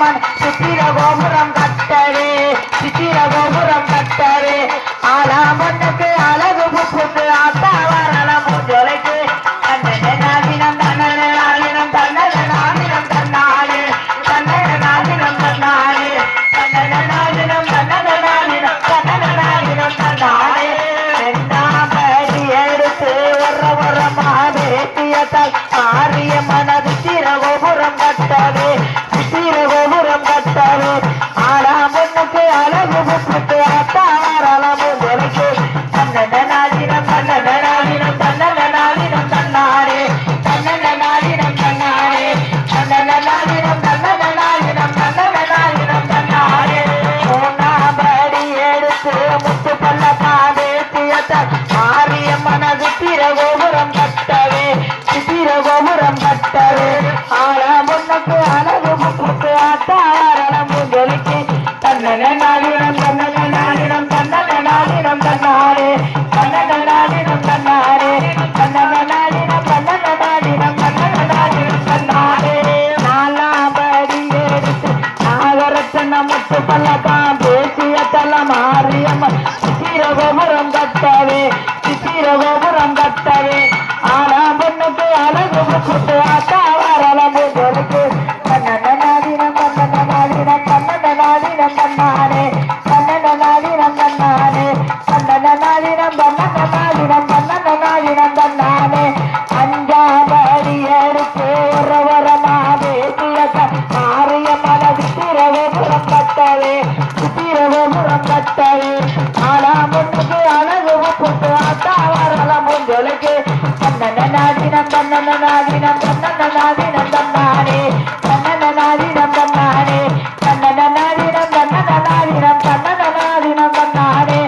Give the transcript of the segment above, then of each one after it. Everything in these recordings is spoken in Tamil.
அம்மன் சித்திர கோபுரம் கட்டரே சித்திர கோபுரம் கட்டரே. ஆலாமண்ணுக்கு அழகு புகுந்து அத்தாவரணம் ஜொலைக்கு தன்னதினம் தன்னதினம் தன்னதினம் தன்னாலே தன்னதினம் தன்னாலே தன்னதினம் தன்னதினம் தன்னதினம் தன்னாலே மனது சித்திர கட்டவே சித்திர ஆனா பொண்ணுக்கு அழகு முட்டு ஆத்தா வரலாம் உங்களுக்கு கண்ணன நாதினம் கண்ணன நாதினம் கண்ணன நாதினம் கண்ணானே கண்ணன நாதினம் கண்ணானே கண்ணன நாதினம் கண்ணன நாதினம் கண்ணன நாதினம் கண்ணானே அஞ்சாபடி எடுத்து உறவரமாவே மாறிய மனது திரவே புறப்பட்டவே திரவே புறப்பட்டவே கண்ணானே கண்ணன நாதினம் கண்ணானே கண்ணன நாதினம் கண்ணன நாதினம் கண்ணன நாதினம் கண்ணானே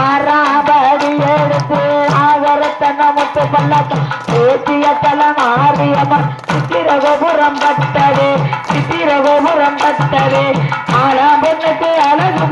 ஆறாபடி எடுத்து ஆகரத்தன முத்து பல்லாட்டம் பேசிய தலம் ஆரியம்மன் சித்திரகோபுரம் பட்டது சித்திரகோபுரம் பட்டது ஆனா பொண்ணுக்கு அழகு